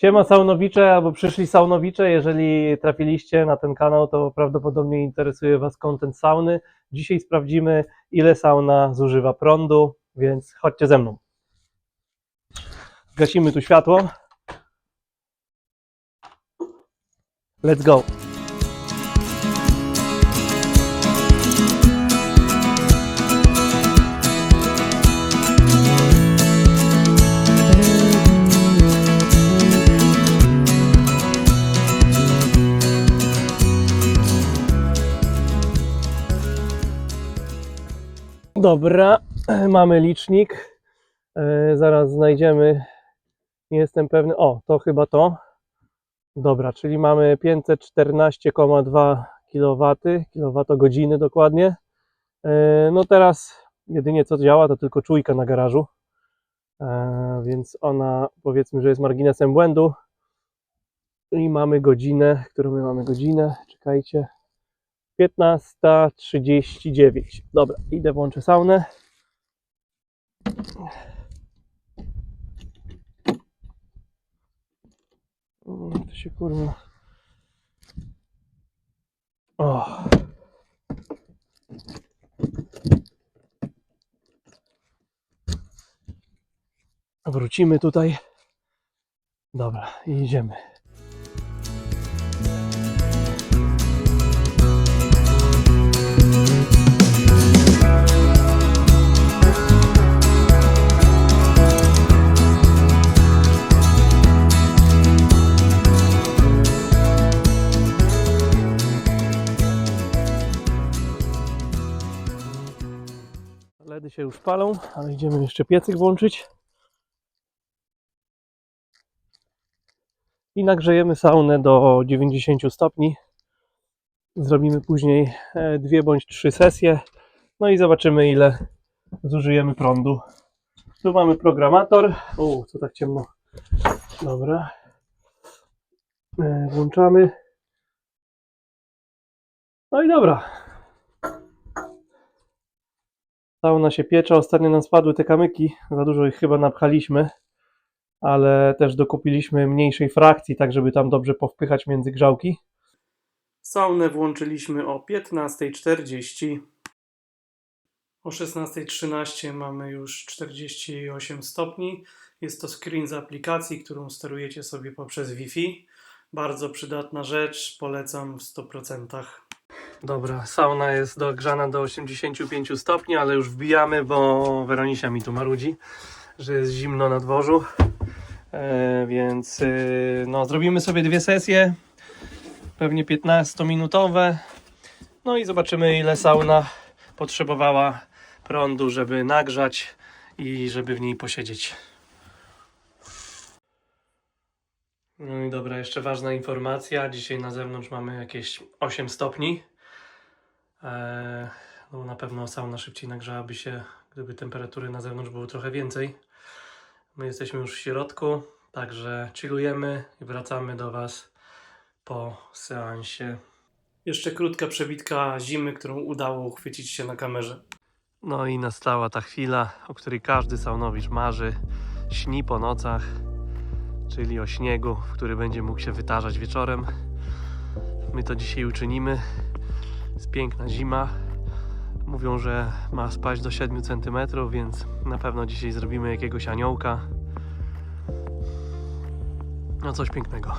Siema saunowicze albo przyszli saunowicze, jeżeli trafiliście na ten kanał, to prawdopodobnie interesuje Was content sauny. Dzisiaj sprawdzimy, ile sauna zużywa prądu, więc chodźcie ze mną. Gasimy tu światło. Let's go. Dobra, mamy licznik. E, Zaraz znajdziemy. Nie jestem pewny. O, to chyba to. Dobra, czyli mamy 514,2 kW, kWh dokładnie. E, No teraz jedynie co działa to tylko czujka na garażu. E, Więc ona powiedzmy, że jest marginesem błędu. I mamy godzinę, którą my mamy godzinę. Czekajcie. 15.39. Dobra, idę, włączę saunę. Mm, To się kurwa. O. Wrócimy tutaj. Dobra, idziemy. Się już palą, ale idziemy jeszcze piecyk włączyć. I nagrzejemy saunę do 90 stopni. Zrobimy później e, dwie bądź trzy sesje. No i zobaczymy ile zużyjemy prądu. Tu mamy programator. O, co tak ciemno. Dobra. E, Włączamy. No i dobra. Sauna się piecze. Ostatnio nam spadły te kamyki. Za dużo ich chyba napchaliśmy. Ale też dokupiliśmy mniejszej frakcji, tak żeby tam dobrze powpychać między grzałki. Saunę włączyliśmy o 15.40. O 16.13 mamy już 48 stopni. Jest to screen z aplikacji, którą sterujecie sobie poprzez Wi-Fi. Bardzo przydatna rzecz, polecam w 100%. Dobra, sauna jest dogrzana do 85 stopni, ale już wbijamy, bo Weronisia mi tu marudzi, że jest zimno na dworzu. E, więc e, no, zrobimy sobie dwie sesje, pewnie 15-minutowe. No i zobaczymy, ile sauna potrzebowała prądu, żeby nagrzać i żeby w niej posiedzieć. No i dobra, jeszcze ważna informacja. Dzisiaj na zewnątrz mamy jakieś 8 stopni. Eee, no na pewno sauna szybciej nagrzałaby się, gdyby temperatury na zewnątrz było trochę więcej. My jesteśmy już w środku, także chillujemy i wracamy do Was po seansie. Jeszcze krótka przebitka zimy, którą udało uchwycić się na kamerze. No i nastała ta chwila, o której każdy saunowicz marzy, śni po nocach, czyli o śniegu, który będzie mógł się wytarzać wieczorem. My to dzisiaj uczynimy. Jest piękna zima. Mówią, że ma spaść do 7 cm, więc na pewno dzisiaj zrobimy jakiegoś aniołka. No coś pięknego.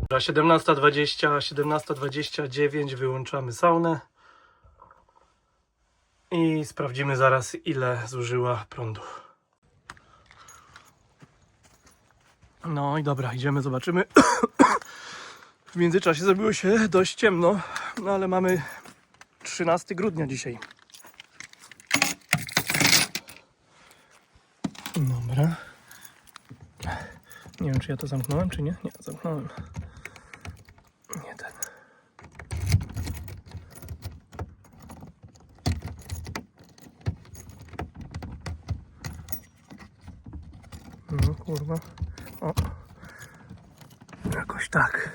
Dobra, 17.20, 17.29 wyłączamy saunę i sprawdzimy zaraz ile zużyła prądu. No i dobra, idziemy, zobaczymy. W międzyczasie zrobiło się dość ciemno, no ale mamy 13 grudnia dzisiaj. Dobra. Nie wiem, czy ja to zamknąłem, czy nie? Nie, zamknąłem. No kurwa. O. Jakoś tak.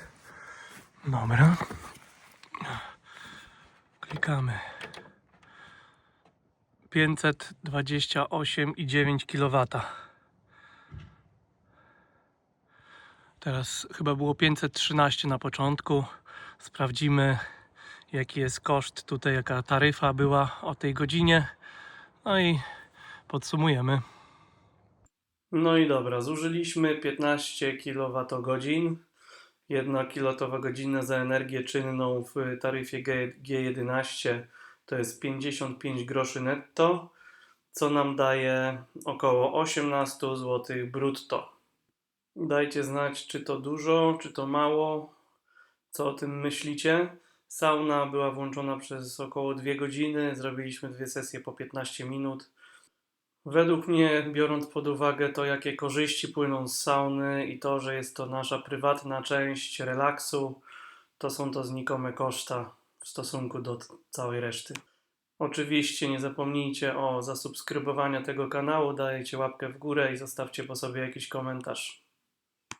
Dobra. Klikamy. 528,9 kW. Teraz chyba było 513 na początku. Sprawdzimy jaki jest koszt tutaj, jaka taryfa była o tej godzinie. No i podsumujemy. No i dobra, zużyliśmy 15 kWh. 1 kWh za energię czynną w taryfie G- G11 to jest 55 groszy netto, co nam daje około 18 zł brutto. Dajcie znać, czy to dużo, czy to mało, co o tym myślicie. Sauna była włączona przez około 2 godziny, zrobiliśmy dwie sesje po 15 minut. Według mnie, biorąc pod uwagę to, jakie korzyści płyną z sauny i to, że jest to nasza prywatna część relaksu, to są to znikome koszta w stosunku do całej reszty. Oczywiście nie zapomnijcie o zasubskrybowaniu tego kanału, dajcie łapkę w górę i zostawcie po sobie jakiś komentarz.